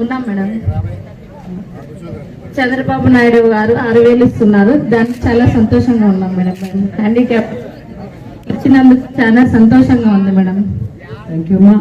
ఉన్నాం మేడం. చంద్రబాబు నాయుడు గారు ఆరు వేలు ఇస్తున్నారు. దానికి చాలా సంతోషంగా ఉన్నాం మేడం. హ్యాండిక్యాప్ ఇచ్చినందుకు చాలా సంతోషంగా ఉంది మేడం. థ్యాంక్ యూ మా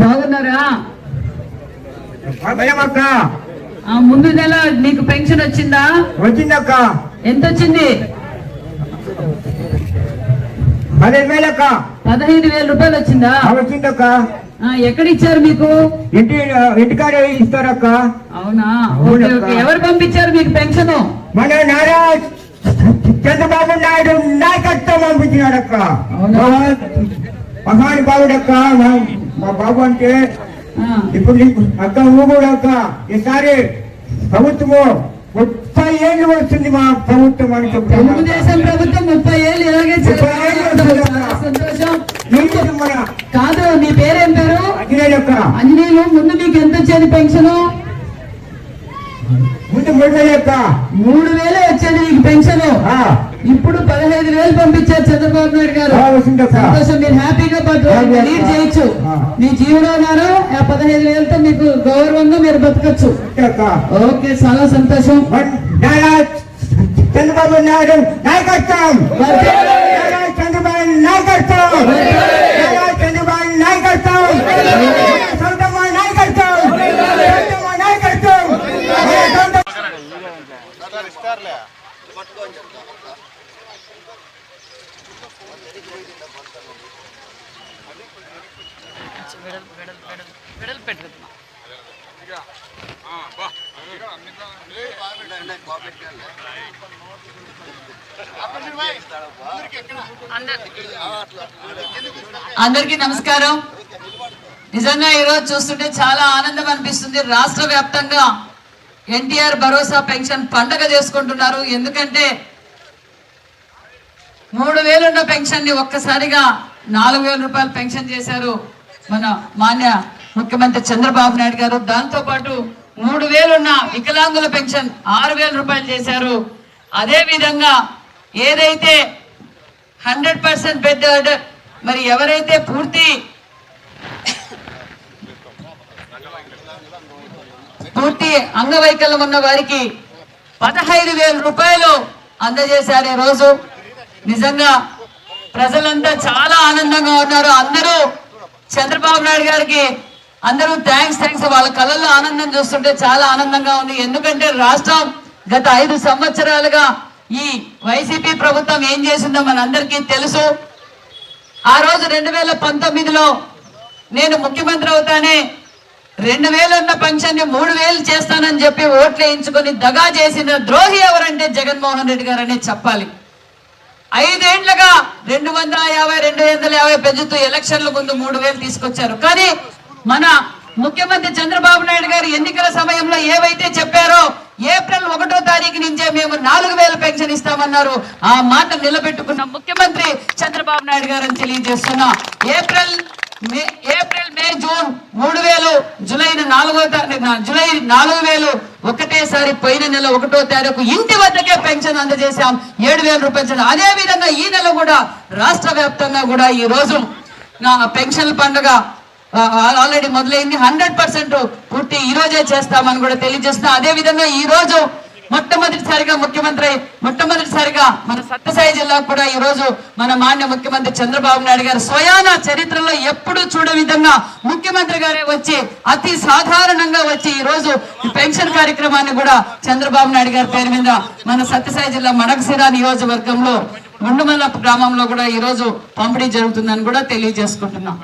బాగున్నారా భయమక్క ఆ ముందు నెల నీకు పెన్షన్ వచ్చిందా? వచ్చిందక్క. ఎంత వచ్చింది పదిహేను వేలక్క. పదహైదు వేల రూపాయలు వచ్చిందా? వచ్చిందక్క. ఆ, ఎక్కడ ఇచ్చారు మీకు? ఇంటి ఇంటికాడ ఇస్తారక్క. అవునా. ఎవరు పంపించారు మీకు పెన్షన్? మన నారా చంద్రబాబు నాయుడు నాయకత్వం పంపించినాడక్క. అవునా? మహాని బాబుడక్క మా- మా బాబు అంటే ఇప్పుడు నీకు అక్క నువ్వు కూడా అక్క ఈసారి ప్రభుత్వము ముప్పై ఏళ్ళు వస్తుంది మా ప్రభుత్వం అని చెప్తాను తెలుగుదేశం ప్రభుత్వం ముప్పై ఏళ్ళు ఇలాగే సంతోషం. కాదు నీ పేరేం పేరు? అంజనీయులు ముందు మీకు ఎంత వచ్చేది పెన్షన్? ముడివేలక్క మూడు వేలే వచ్చేది నీకు పెన్షన్. ఆ, ఇప్పుడు పదహైదు వేలు పంపించారు చంద్రబాబు నాయుడు గారు. సంతోషం మీరు హ్యాపీగా. లీడ్ చేయొచ్చు. మీ జీవనాధారం ఆ పదహైదు వేలతో మీకు గౌరవంగా మీరు బతకచ్చు. ఓకే చాలా సంతోషం. చంద్రబాబు నాయుడు నాయకత్వం. చంద్రబాబు నాయకత్వం. చంద్రబాబు నాయకత్వం సొంతమ్మ నాయకత్వం సొంతమ్మ నాయకత్వం మన సొంత అందరికీ నమస్కారం. నిజంగా ఈరోజు చూస్తుంటే చాలా ఆనందం అనిపిస్తుంది. రాష్ట్ర వ్యాప్తంగా ఎన్టీఆర్ భరోసా పెన్షన్ పండగ చేసుకుంటున్నారు. ఎందుకంటే మూడు వేలున్న పెన్షన్ని పెన్షన్ని ఒక్కసారిగా నాలుగు వేల రూపాయలు పెన్షన్ చేశారు మన మాన్య ముఖ్యమంత్రి చంద్రబాబు నాయుడు గారు దాంతో పాటు మూడు వేలున్న వికలాంగుల పెన్షన్ ఆరు వేల రూపాయలు చేశారు. అదే విధంగా ఏదైతే హండ్రెడ్ పర్సెంట్ బెడ్ మరి ఎవరైతే పూర్తి పూర్తి అంగవైకల్యం ఉన్న వారికి పదహైదు వేల రూపాయలు అందజేశారు ఈరోజు రోజు. నిజంగా ప్రజలంతా చాలా ఆనందంగా ఉన్నారు. అందరూ చంద్రబాబు నాయుడు గారికి అందరూ థ్యాంక్స్ థ్యాంక్స్ వాళ్ళ కళ్ళల్లో ఆనందం చూస్తుంటే చాలా ఆనందంగా ఉంది. ఎందుకంటే రాష్ట్రం గత ఐదు సంవత్సరాలుగా ఈ వైసీపీ ప్రభుత్వం ఏం చేసిందో మనందరికీ తెలుసు. ఆ రోజు రెండు వేల పంతొమ్మిదిలో నేను ముఖ్యమంత్రి అవుతానే రెండు వేలు ఉన్న ని మూడు వేలు చేస్తానని చెప్పి ఓట్లు వేయించుకొని దగా చేసిన ద్రోహి ఎవరంటే జగన్మోహన్ రెడ్డి గారనే చెప్పాలి. ఐదేండ్లుగా రెండు వందల యాభై రెండు వందల యాభై పెంచుతూ ఎలక్షన్ల ముందు మూడు వేలు తీసుకొచ్చారు. కానీ మన ముఖ్యమంత్రి చంద్రబాబు నాయుడు గారు ఎన్నికల సమయంలో ఏవైతే చెప్పారో ఏప్రిల్ ఒకటో తారీఖు నుంచే మేము నాలుగు వేల పెన్షన్ ఇస్తామన్నారు. ఆ మాట నిలబెట్టుకున్న ముఖ్యమంత్రి చంద్రబాబు నాయుడు గారు అని తెలియజేస్తున్నా. April May April May June మూడు వేలు జూలై నాలుగో తారీఖు జూలై నాలుగు వేలు ఒకటేసారి పోయిన నెల ఒకటో తారీఖు ఇంటి వద్దకే పెన్షన్ అందజేశాం. ఏడు వేల రూపాయలు అదే విధంగా ఈ నెల కూడా రాష్ట్ర వ్యాప్తంగా కూడా ఈ రోజు నా పెన్షన్ పండుగ ఆల్రెడీ మొదలైంది. హండ్రెడ్ పర్సెంట్ పూర్తి ఈ రోజే చేస్తామని కూడా తెలియజేస్తున్నా. అదే విధంగా ఈ రోజు మొట్టమొదటిసారిగా ముఖ్యమంత్రి మొట్టమొదటిసారిగా మన సత్యసాయి జిల్లా కూడా ఈ రోజు మన మాన్య ముఖ్యమంత్రి చంద్రబాబు నాయుడు గారు స్వయాన చరిత్రలో ఎప్పుడు చూడ విధంగా ముఖ్యమంత్రి గారే వచ్చి అతి సాధారణంగా వచ్చి ఈ రోజు పెన్షన్ కార్యక్రమాన్ని కూడా చంద్రబాబు నాయుడు గారి పేరు మీద మన సత్యసాయి జిల్లా మడకసిరా నియోజకవర్గంలో గుండుమల్ల గ్రామంలో కూడా ఈ రోజు పంపిణీ జరుగుతుందని కూడా తెలియజేసుకుంటున్నాం.